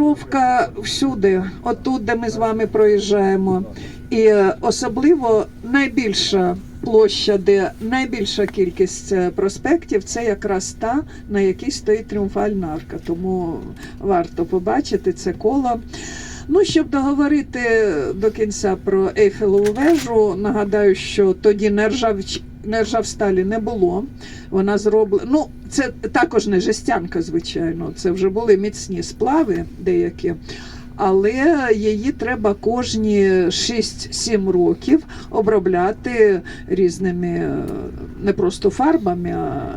Планіровка всюди, отут, де ми з вами проїжджаємо. І е, особливо найбільша площа, де найбільша кількість е, проспектів, це якраз та, на якій стоїть тріумфальна арка. Тому варто побачити це коло. Ну, щоб договорити до кінця про Ейфелеву вежу, нагадаю, що тоді нержавч... нержавсталі не було. Вона зроблена. Ну, це також не жестянка, звичайно. Це вже були міцні сплави деякі. Але її треба кожні 6-7 років обробляти різними е, не просто фарбами, а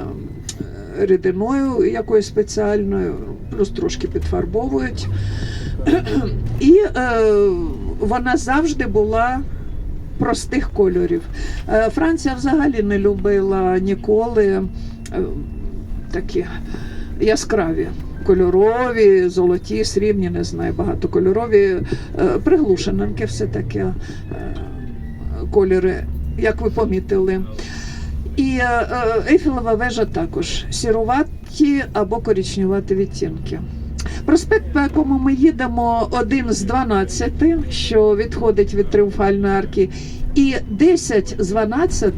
е, рідиною якоюсь спеціальною, плюс трошки підфарбовують. І е, вона завжди була простих кольорів. Е, Франція взагалі не любила ніколи е, такі яскраві. Кольорові, золоті, срібні, не знаю, багатокольорові, е, приглушененьке все таке кольори, як ви помітили. І Ейфелева вежа також сіруваті або коричневаті відтінки. Проспект, по якому ми їдемо, один з 12, що відходить від тріумфальної арки, і 10 з 12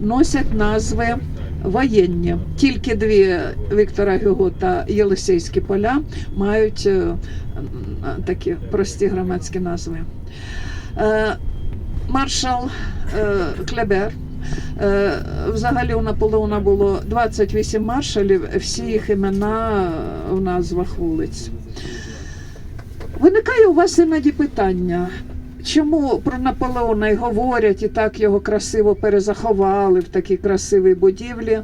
носять назви воєнні. Тільки дві Віктора Гюго та Єлисейські поля мають е, такі прості громадські назви. Е, Маршал е, Клебер. Е, Взагалі у Наполеона було 28 маршалів, всі їх імена в назвах вулиць. Виникає у вас іноді питання, чому про Наполеона й говорять і так його красиво перезаховали в такій красивій будівлі.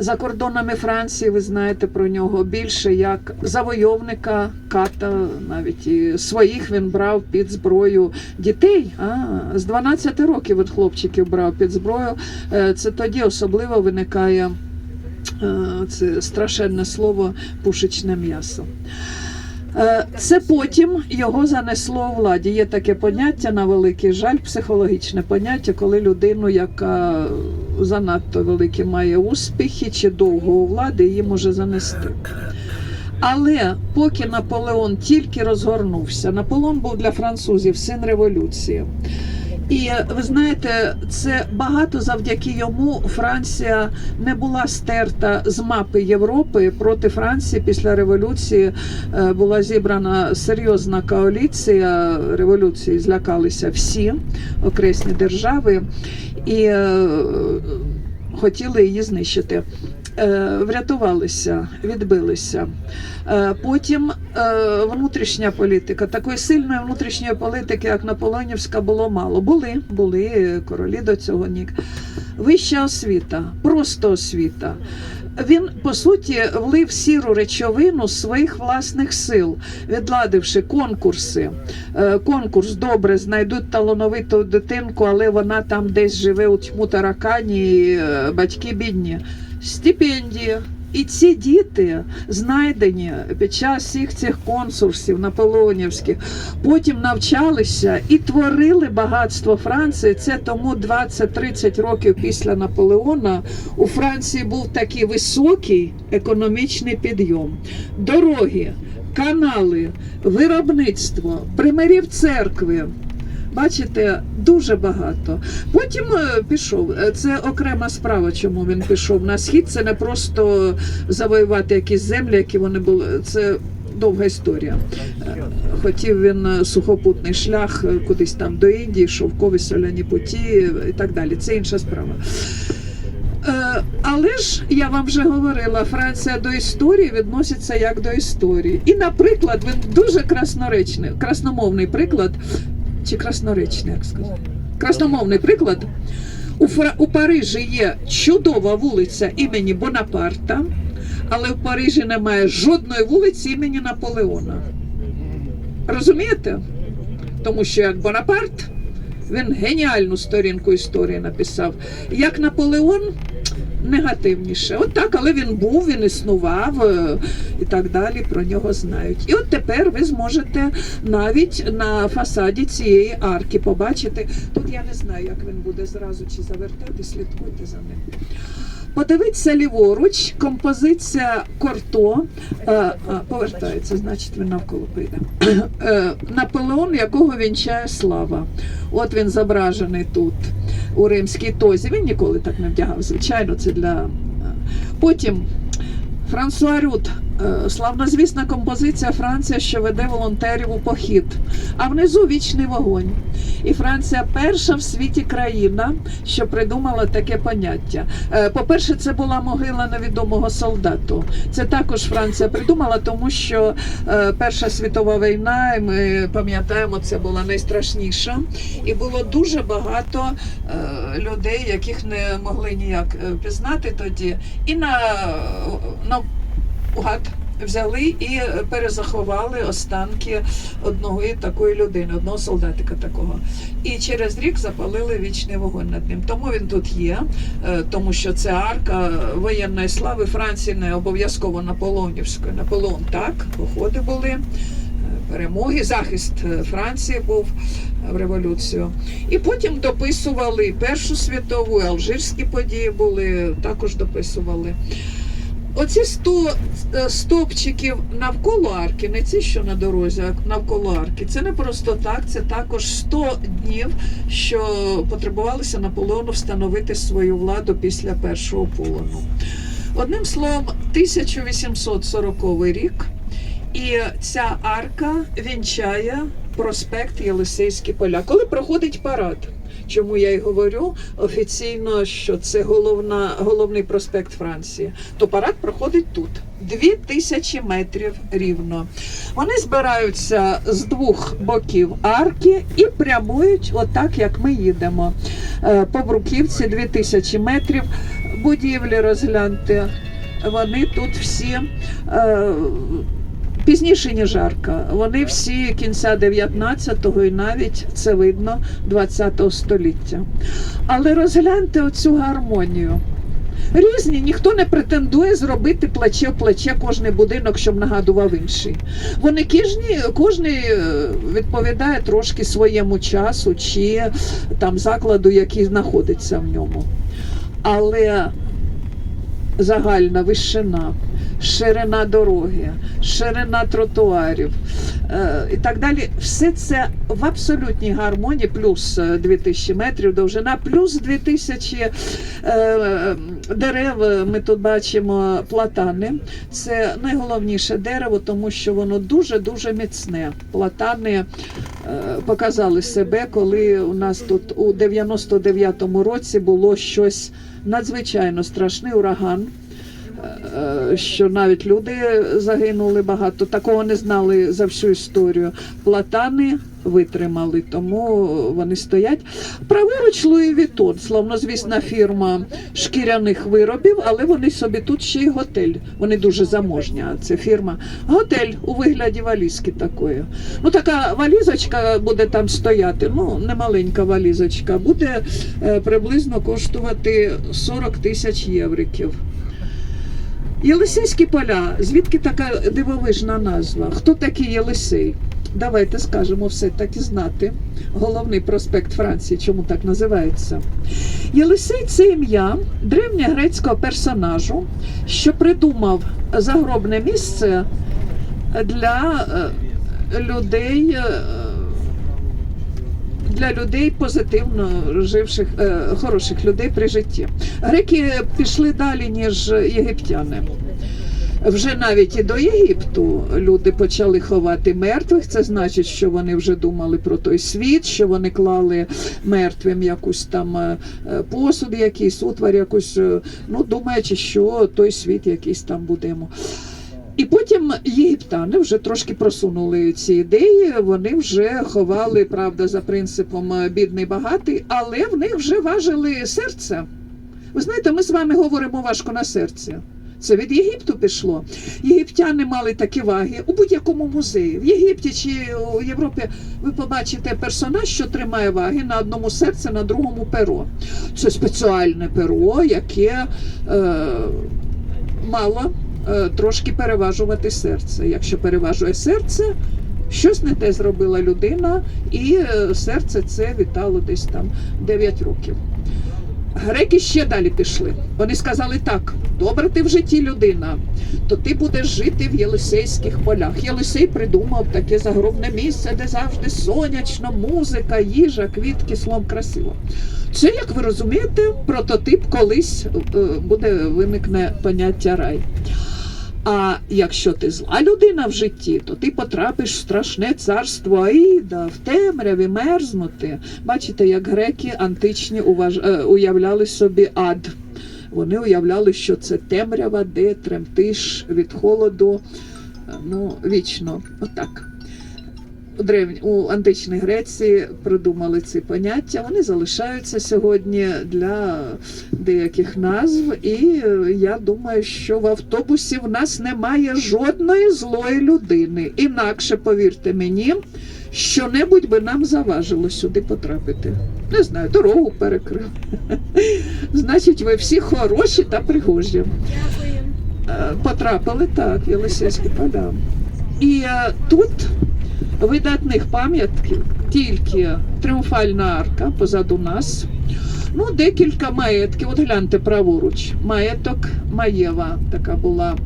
За кордонами Франції ви знаєте про нього більше як завойовника ката, навіть і своїх він брав під зброю дітей. А, з 12 років від хлопчиків брав під зброю. Е, Це тоді особливо виникає е, це страшенне слово пушечне м'ясо. Е, Це потім його занесло у владі. Є таке поняття на великий жаль, психологічне поняття, коли людину, яка занадто великі має успіхи чи довго у влади, її може занести. Але поки Наполеон тільки розгорнувся, Наполеон був для французів син революції. І ви знаєте, це багато завдяки йому Франція не була стерта з мапи Європи проти Франції після революції е, була зібрана серйозна коаліція. Революції злякалися всі окресні держави і е, хотіли її знищити. Е, Врятувалися, відбилися. Е, Потім е, внутрішня політика. Такої сильної внутрішньої політики, як Наполеонівська, було мало. Були, були королі до цього нік. Вища освіта, просто освіта. Він по суті влив сіру речовину своїх власних сил, відладивши конкурси. Конкурс добре знайдуть талановиту дитинку, але вона там десь живе у тьму таракані, батьки бідні. Стипендії. І ці діти знайдені під час всіх цих конкурсів наполеонівських, потім навчалися і творили багатство Франції. Це тому 20-30 років після Наполеона у Франції був такий високий економічний підйом. Дороги, канали, виробництво, примирів церкви. Бачите, дуже багато. Потім е, пішов. Е, Це окрема справа, чому він пішов на схід. Це не просто завоювати якісь землі, які вони були. Це довга історія. Е, Хотів він сухопутний шлях кудись там до Індії, шовкові соляні путі і так далі. Це інша справа. Але ж я вам вже говорила, Франція до історії відноситься як до історії. І, наприклад, він дуже красноречний, красномовний приклад, чи красноречний, як сказати, красномовний приклад. У, Фра... у Парижі є чудова вулиця імені Бонапарта, але в Парижі немає жодної вулиці імені Наполеона. Розумієте? Тому що як Бонапарт, він геніальну сторінку історії написав. Як Наполеон негативніше. От так, але він був, він існував е, і так далі. Про нього знають. І от тепер ви зможете навіть на фасаді цієї арки побачити. Тут я не знаю, як він буде зразу чи завертати, слідкуйте за ним. Подивіться ліворуч, композиція Корто е, е, повертається, значить він навколо піде. Е, Наполеон, якого вінчає слава. От він зображений тут у римській тозі. Він ніколи так не вдягав. Звичайно, це для. Потім Франсуа Рют, славнозвісна композиція Франція, що веде волонтерів у похід. А внизу вічний вогонь. І Франція перша в світі країна, що придумала таке поняття. Е, По-перше, це була могила невідомого солдату. Це також Франція придумала, тому що е, Перша світова війна, і ми пам'ятаємо, це була найстрашніша. І було дуже багато е, людей, яких не могли ніяк е, пізнати тоді. І на, на гад взяли і перезаховали останки одної такої людини, одного солдатика такого. І через рік запалили вічний вогонь над ним. Тому він тут є, е, тому що це арка воєнної слави Франції, не обов'язково Наполеонівської. Наполеон так, походи були. е, Перемоги, захист е, Франції був в революцію. І потім дописували Першу світову, алжирські події були, також дописували. Оці 100 е, стовпчиків навколо арки, не ці, що на дорозі, а навколо арки, це не просто так, це також 100 днів, що потребувалося Наполеону встановити свою владу після першого полону. Одним словом, 1840 рік, і ця арка вінчає проспект Єлисейські поля. Коли проходить парад, чому я й говорю офіційно, що це головна, головний проспект Франції, то парад проходить тут. Дві тисячі метрів рівно. Вони збираються з двох боків арки і прямують, отак як ми їдемо. Е, По Бруківці 2000 метрів. Будівлі розгляньте. Вони тут всі. Пізніше, ніж арка. Вони всі кінця 19-го і навіть це видно 20-го століття. Але розгляньте оцю гармонію. Різні, ніхто не претендує зробити в плече кожний будинок, щоб нагадував інший. Вони кожні, кожний е, відповідає трошки своєму часу чи там закладу, який знаходиться в ньому. Але загальна вишина, ширина дороги, ширина тротуарів е, і так далі. Все це в абсолютній гармонії, плюс е, 2000 метрів довжина, плюс 2000 е, дерев. Ми тут бачимо платани. Це найголовніше дерево, тому що воно дуже-дуже міцне. Платани е, показали себе, коли у нас тут у 99-му році було щось надзвичайно страшний ураган. Е, Що навіть люди загинули багато, такого не знали за всю історію. Платани витримали, тому вони стоять. Праворуч Луї Вітон, славнозвісна фірма шкіряних виробів, але вони собі тут ще й готель. Вони дуже заможня. Це фірма. Готель у вигляді валізки такої. Ну така валізочка буде там стояти. Ну не маленька валізочка, буде е, приблизно коштувати 40 тисяч євриків. Єлисейські поля, звідки така дивовижна назва? Хто такий Єлисей? Давайте скажемо все таки знати. Головний проспект Франції, чому так називається. Єлисей це ім'я древньогрецького персонажу, що придумав загробне місце для е, людей. Для людей позитивно живших, е, хороших людей при житті. Греки пішли далі, ніж єгиптяни. Вже навіть і до Єгипту люди почали ховати мертвих. Це значить, що вони вже думали про той світ, що вони клали мертвим якусь там е, посуд, якийсь утвар, якусь, е, ну думаючи, що той світ якийсь там будемо. І потім єгиптяни вже трошки просунули ці ідеї. Вони вже ховали, правда, за принципом бідний багатий, але в них вже важили серце. Ви знаєте, ми з вами говоримо важко на серці. Це від Єгипту пішло. Єгиптяни мали такі ваги у будь-якому музеї. В Єгипті чи у Європі ви побачите персонаж, що тримає ваги на одному серці, на другому перо. Це спеціальне перо, яке е, мало трошки переважувати серце. Якщо переважує серце, щось не те зробила людина, і е, серце це вітало десь там 9 років. Греки ще далі пішли. Вони сказали так: добре, ти в житті людина, то ти будеш жити в Єлисейських полях. Єлисей придумав таке загробне місце, де завжди сонячно, музика, їжа, квітки, словом красиво. Це, як ви розумієте, прототип колись е, буде виникне поняття рай. А якщо ти зла людина в житті, то ти потрапиш в страшне царство Аїда, в темряві мерзнути. Бачите, як греки античні уваж... е, уявляли собі ад. Вони уявляли, що це темрява, де тремтиш від холоду, е, ну, вічно. Отак. У, древні, у античній Греції придумали ці поняття. Вони залишаються сьогодні для деяких назв. І я думаю, що в автобусі в нас немає жодної злої людини. Інакше, повірте мені, що-небудь би нам заважило сюди потрапити. Не знаю, дорогу перекрив. Значить, ви всі хороші та пригожі. Дякую. Е, Потрапили так, в Єлисейські поля. І е, тут видатних пам'ятків тільки тріумфальна арка позаду нас. Ну, декілька маєтків. От гляньте праворуч. Маєток Маєва така була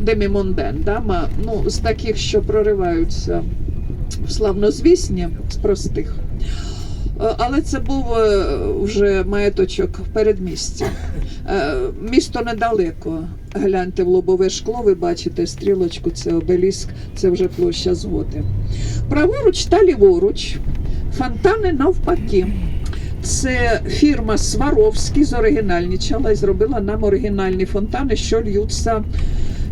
Демімонден, да? ну, з таких, що прориваються в славнозвісні, з простих. Е, Але це був е, вже маєточок в передмісті. Е, Місто недалеко. Гляньте в лобове шкло, ви бачите стрілочку, це обеліск, це вже площа згоди. Праворуч та ліворуч, фонтани навпаки. Це фірма Сваровський зоригінальничала і зробила нам оригінальні фонтани, що льються,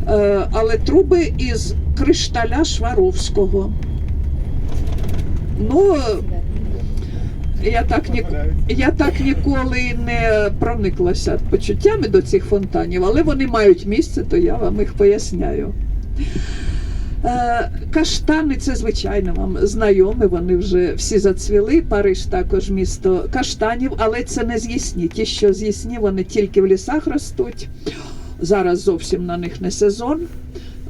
е, але труби із кришталя Шваровського. Ну, я так, ні, я так ніколи не прониклася почуттями до цих фонтанів, але вони мають місце, то я вам їх поясняю. Е, Каштани це звичайно вам знайомі, вони вже всі зацвіли. Париж також місто каштанів, але це не з'їсні. Ті, що з'їсні, вони тільки в лісах ростуть. Зараз зовсім на них не сезон.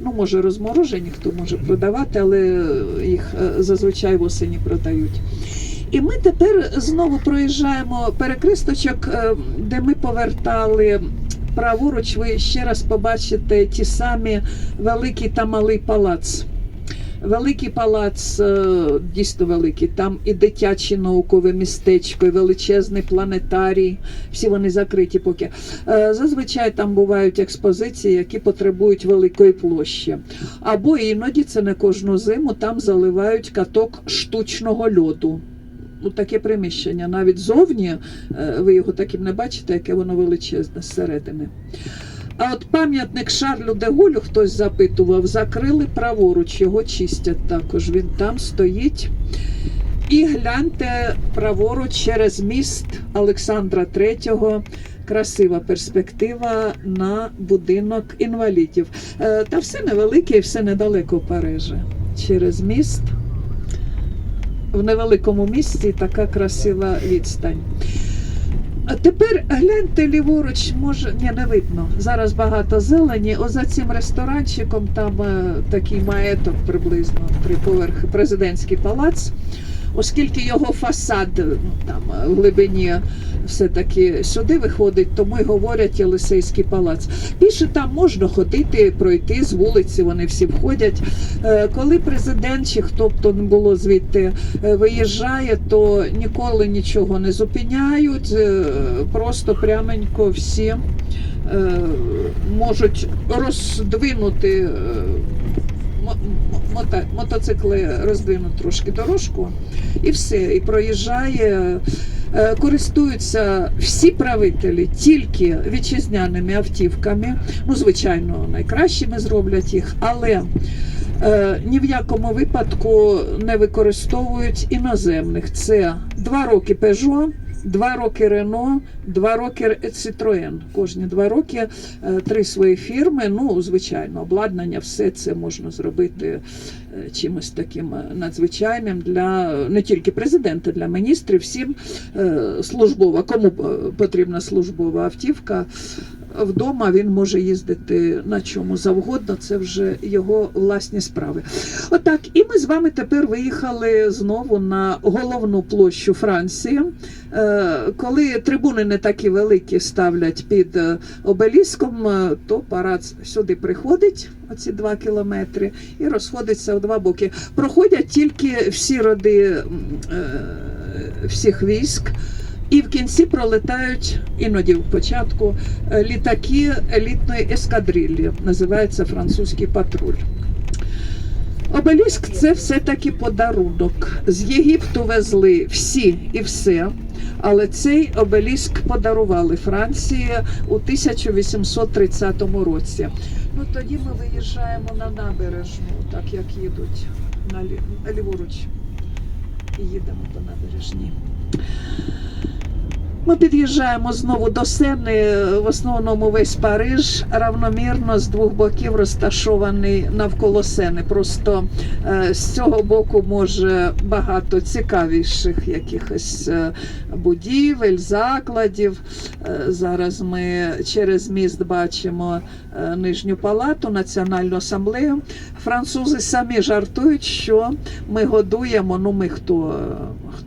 Ну, може, розморожені, хто може продавати, але їх е, зазвичай в осені продають. І ми тепер знову проїжджаємо перекристочок, е, де ми повертали праворуч. Ви ще раз побачите ті самі великий та малий палац. Великий палац е, дійсно великий. Там і дитяче наукове містечко, і величезний планетарій. Всі вони закриті поки. Е, Зазвичай там бувають експозиції, які потребують великої площі. Або іноді це не кожну зиму там заливають каток штучного льоду. Ну, таке приміщення. Навіть зовні е, ви його таким не бачите, яке воно величезне зсередини. А от пам'ятник Шарлю де Голю, хтось запитував, закрили праворуч, його чистять також. Він там стоїть. І гляньте праворуч через міст Олександра III. Красива перспектива на будинок інвалідів. Е, Та все невелике і все недалеко Парижа. Через міст в невеликому місці така красива відстань. А тепер гляньте ліворуч, може, ні, не видно. Зараз багато зелені. О, за цим ресторанчиком там е, такий маєток приблизно три поверхи, президентський палац. Оскільки його фасад ну, там е, в глибині все-таки сюди виходить, тому й говорять Єлисейський палац. Більше там можна ходити, пройти з вулиці, вони всі входять. Е, Коли президент чи хто б то не було звідти е, виїжджає, то ніколи нічого не зупиняють, е, просто пряменько всі е, можуть роздвинути. Мо- мо- мота- Мотоцикли роздвинуть трошки дорожку і все, і проїжджає. Е, Користуються всі правителі тільки вітчизняними автівками. Ну, звичайно, найкращими зроблять їх, але е, ні в якому випадку не використовують іноземних. Це два роки Peugeot, два роки Рено, два роки Citroën. Кожні два роки е, три свої фірми. Ну, звичайно, обладнання, все це можна зробити е, чимось таким е, надзвичайним для не тільки президента, для міністрів, всім службова. Кому потрібна службова автівка, вдома він може їздити на чому завгодно, це вже його власні справи. Отак, і ми з вами тепер виїхали знову на головну площу Франції. Е, Коли трибуни не такі великі ставлять під е, обеліском, е, то парад сюди приходить, оці два кілометри, і розходиться в два боки. Проходять тільки всі роди всіх військ. І в кінці пролетають іноді в початку е, літаки елітної ескадрилі, називається французький патруль. Обеліск це все-таки подарунок. З Єгипту везли всі і все. Але цей обеліск подарували Франції у 1830 році. Ну тоді ми виїжджаємо на набережну, так як їдуть на лі- ліворуч. І їдемо по набережній. Ми під'їжджаємо знову до Сени. В основному весь Париж равномірно з двох боків розташований навколо Сени. Просто е, з цього боку може багато цікавіших якихось е, будівель, закладів. Е, зараз ми через міст бачимо нижню палату, національну асамблею. Французи самі жартують, що ми годуємо. Ну, ми хто,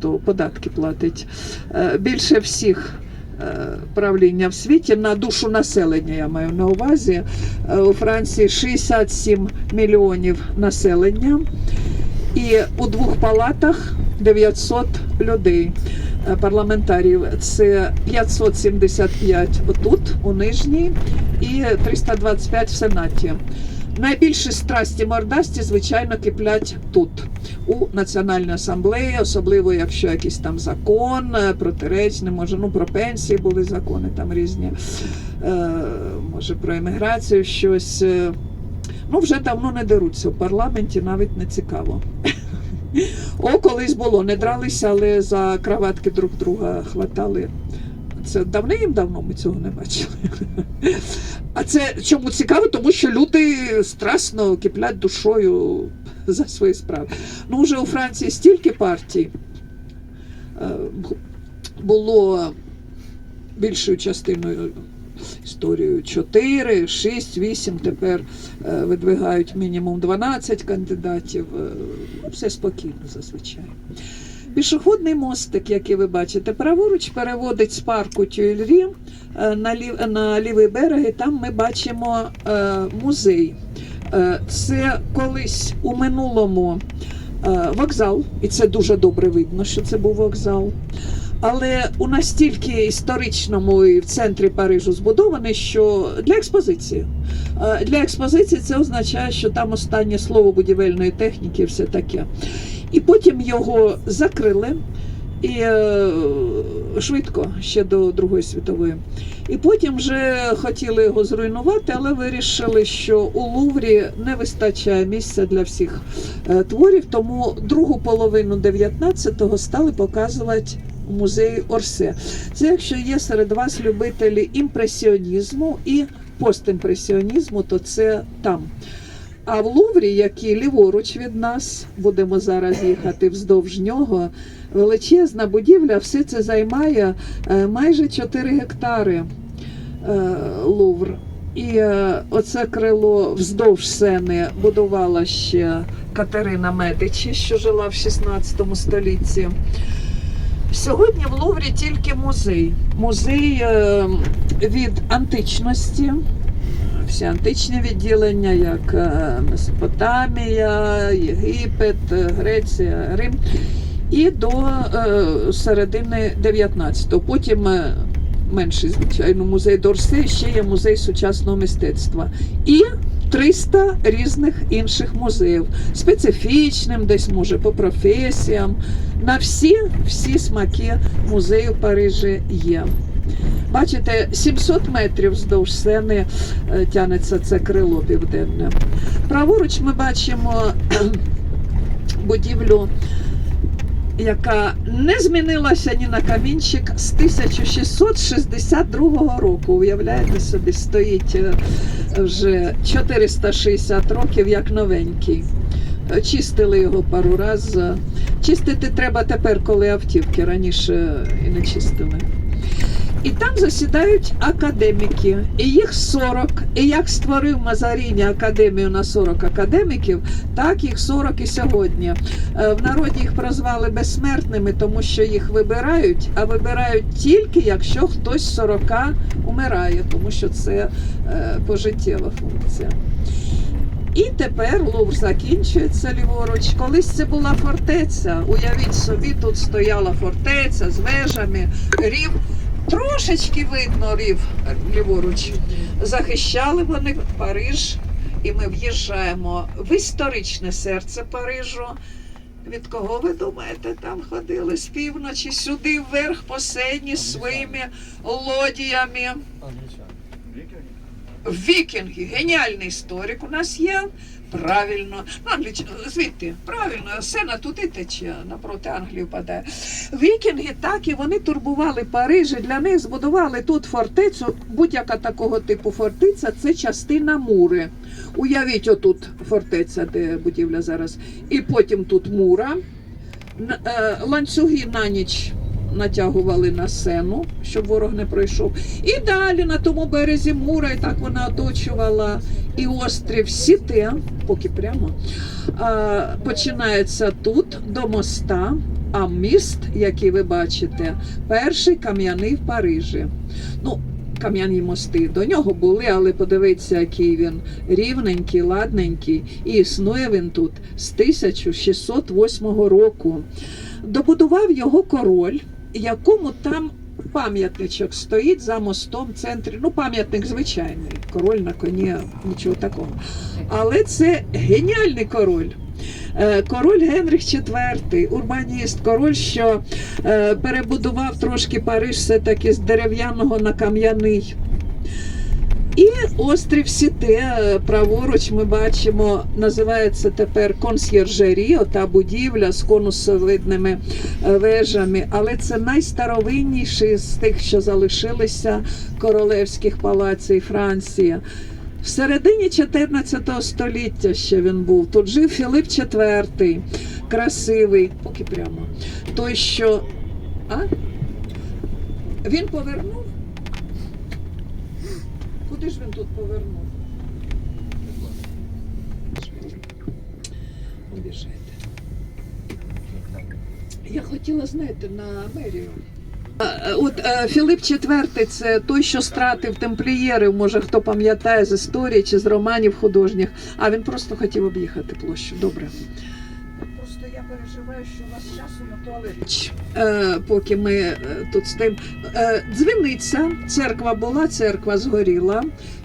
хто податки платить е, більше всіх. е, Правління в світі на душу населення, я маю на увазі. Е, У Франції 67 мільйонів населення, і у двох палатах 900 людей, парламентарів. Це 575 отут, у нижній, і 325 в Сенаті. Найбільші страсті мордасті, звичайно, киплять тут, у Національній асамблеї, особливо якщо якийсь там закон е, протиречний, може, ну про пенсії були закони там різні, е, може про еміграцію щось. е. Ну, вже давно не деруться в парламенті, навіть не цікаво. О, колись було, не дралися, але за краватки друг друга хватали. Це давним-давно ми цього не бачили. А це чому цікаво? Тому що люди страшно киплять душою за свої справи. Ну, вже у Франції стільки партій е, було більшою частиною історією 4, 6, 8, тепер е, видвигають мінімум 12 кандидатів. Е, Все спокійно зазвичай. Пішохідний мостик, який ви бачите, праворуч переводить з парку Тюйльрі е, на, лів, на лівий берег, і там ми бачимо е, музей. Е, Це колись у минулому вокзал, і це дуже добре видно, що це був вокзал. Але у настільки історичному і в центрі Парижу збудований, що для експозиції. Для експозиції це означає, що там останнє слово будівельної техніки і все таке. І потім його закрили і е, швидко ще до Другої світової. І потім вже хотіли його зруйнувати, але вирішили, що у Луврі не вистачає місця для всіх е, творів, тому другу половину 19-го стали показувати у музеї Орсе. Це якщо є серед вас любителі імпресіонізму і постімпресіонізму, то це там. А в Луврі, який ліворуч від нас, будемо зараз їхати вздовж нього, величезна будівля, все це займає е, майже 4 гектари е, Лувр. І е, оце крило вздовж сени будувала ще Катерина Медичі, що жила в 16 столітті. Сьогодні в Луврі тільки музей. Музей від античності, всі античні відділення, як е, Месопотамія, Єгипет, е, Греція, Рим, і до е, середини 19-го. Потім менший, звичайно, музей Дорсе, ще є музей сучасного мистецтва. І 300 різних інших музеїв, специфічним, десь може по професіям. На всі, всі смаки музею Парижі є. Бачите, 700 метрів вздовж сцени е, тянеться це крило південне. Праворуч ми бачимо будівлю, яка не змінилася ні на камінчик з 1662 року. Уявляєте собі, стоїть е, вже 460 років як новенький. Е, Чистили його пару разів. Чистити треба тепер, коли автівки раніше і не чистили. І там засідають академіки, і їх 40. І як створив Мазаріні академію на 40 академіків, так їх 40 і сьогодні. Е, В народі їх прозвали безсмертними, тому що їх вибирають, а вибирають тільки якщо хтось з 40 умирає, тому що це е, пожиттєва функція. І тепер Лувр закінчується ліворуч. Колись це була фортеця. Уявіть собі, тут стояла фортеця з вежами, рів. Трошечки видно рів ліворуч. Захищали вони Париж, і ми в'їжджаємо в історичне серце Парижу. Від кого ви думаєте, там ходили з півночі сюди вверх по сені своїми лодіями. Вікінги, геніальний історик у нас є. Правильно, ну, Англіч... звідти, правильно, сена туди тече, напроти Англії впадає. Вікінги так і вони турбували Париж, для них збудували тут фортецю. Будь-яка такого типу фортеця це частина мури. Уявіть, отут фортеця, де будівля зараз. І потім тут мура. Е, Ланцюги на ніч натягували на сену, щоб ворог не пройшов. І далі на тому березі Мура, і так вона оточувала і острів Сіте, поки прямо, а, починається тут до моста. А міст, який ви бачите, перший кам'яний в Парижі. Ну, кам'яні мости до нього були, але подивіться, який він рівненький, ладненький. І існує він тут з 1608 року. Добудував його король, якому там пам'ятничок стоїть за мостом в центрі. Ну, пам'ятник звичайний, король на коні, нічого такого. Але це геніальний король. Е, Король Генрих IV, урбаніст, король, що е, перебудував трошки Париж все-таки з дерев'яного на кам'яний. І острів Сіте, е, праворуч ми бачимо, називається тепер консьєржері, ота будівля з конусовидними е, вежами. Але це найстаровинніший з тих, що залишилися королевських палаців Франції. В середині 14 століття ще він був. Тут жив Філип IV, красивий, поки прямо. Той, що. А? Він повернув? Куди ж він тут повернув? Обіжайте. Я хотіла, знаєте, на мерію. Е, От е, Філип IV це той, що стратив темплієрів, може хто пам'ятає з історії чи з романів художніх. А він просто хотів об'їхати площу. Добре. Просто я переживаю, що у вас часу поки ми е, тут стоїмо. Е, дзвіниця, церква була, церква згоріла.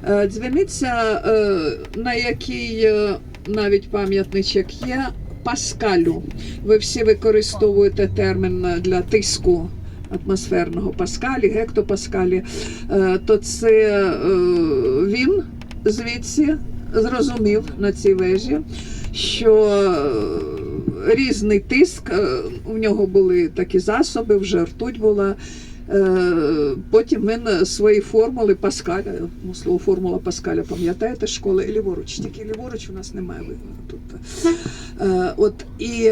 Е, дзвіниця, е, на якій е, навіть пам'ятничок є, Паскалю. Ви всі використовуєте термін для тиску атмосферного Паскалі, гектопаскалі, Е, то це е, він звідси зрозумів на цій вежі, що е, різний тиск, е, у нього були такі засоби, вже ртуть була. Е, Потім він свої формули Паскаля, слово формула Паскаля, пам'ятаєте, школи ліворуч, тільки ліворуч у нас немає видно тут. Е, От і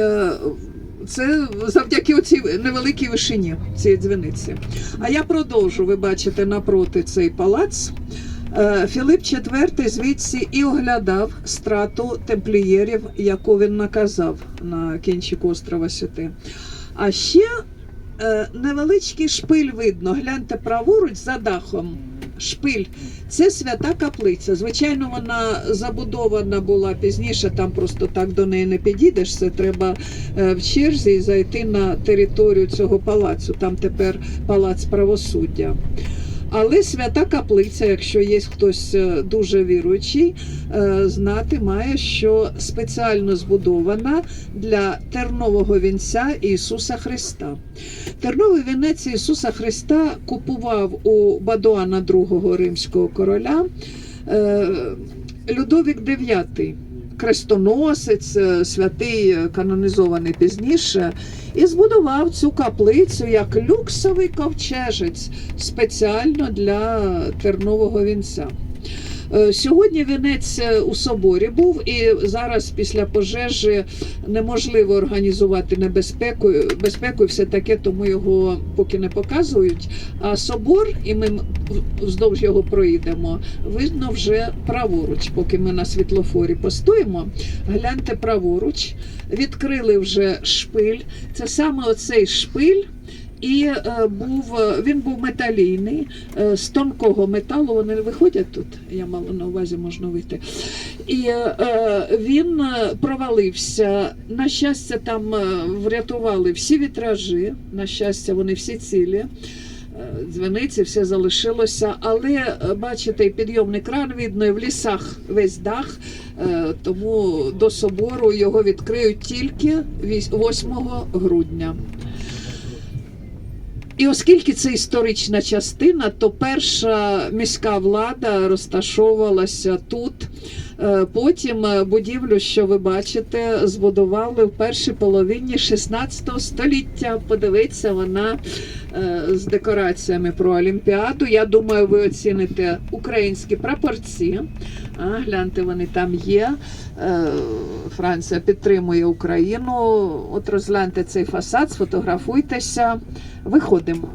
це завдяки оцій невеликій вишині цієї дзвіниці. А я продовжу, ви бачите, напроти цей палац. Е, Філип IV звідси і оглядав страту темплієрів, яку він наказав на кінчику острова Сюти. А ще е, невеличкий шпиль видно. Гляньте праворуч за дахом. Шпиль це свята каплиця. Звичайно, вона забудована була пізніше, там просто так до неї не підійдеш. Це треба е, в черзі зайти на територію цього палацу. Там тепер палац правосуддя. Але свята каплиця, якщо є хтось е, дуже віруючий, е, знати має, що спеціально збудована для тернового вінця Ісуса Христа. Терновий вінець Ісуса Христа купував у Бадуана II римського короля е, Людовік IX, крестоносець, е, святий е, канонізований пізніше, і збудував цю каплицю як люксовий ковчежець спеціально для тернового вінця. Е, Сьогодні вінець е, у соборі був, і зараз після пожежі неможливо організувати небезпеку, безпеку і все таке, тому його поки не показують. А собор, і ми вздовж його проїдемо, видно вже праворуч, поки ми на світлофорі постоїмо. Гляньте праворуч, відкрили вже шпиль. Це саме оцей шпиль. І е, був е, він був металійний е, з тонкого металу. Вони виходять тут. Я мала на увазі, можна вийти. І е, він провалився. На щастя, там врятували всі вітражі. На щастя, вони всі цілі. Дзвіниці, все залишилося, але бачите, підйомний кран видно, і в лісах весь дах, тому до собору його відкриють тільки вісь- 8 грудня. І оскільки це історична частина, то перша міська влада розташовувалася тут. Е, Потім е, будівлю, що ви бачите, збудували в першій половині 16 століття. Подивіться, вона е, з декораціями про Олімпіаду. Я думаю, ви оціните українські прапорці. А, гляньте, вони там є. Е, Франція підтримує Україну. От розгляньте цей фасад, сфотографуйтеся. Виходимо.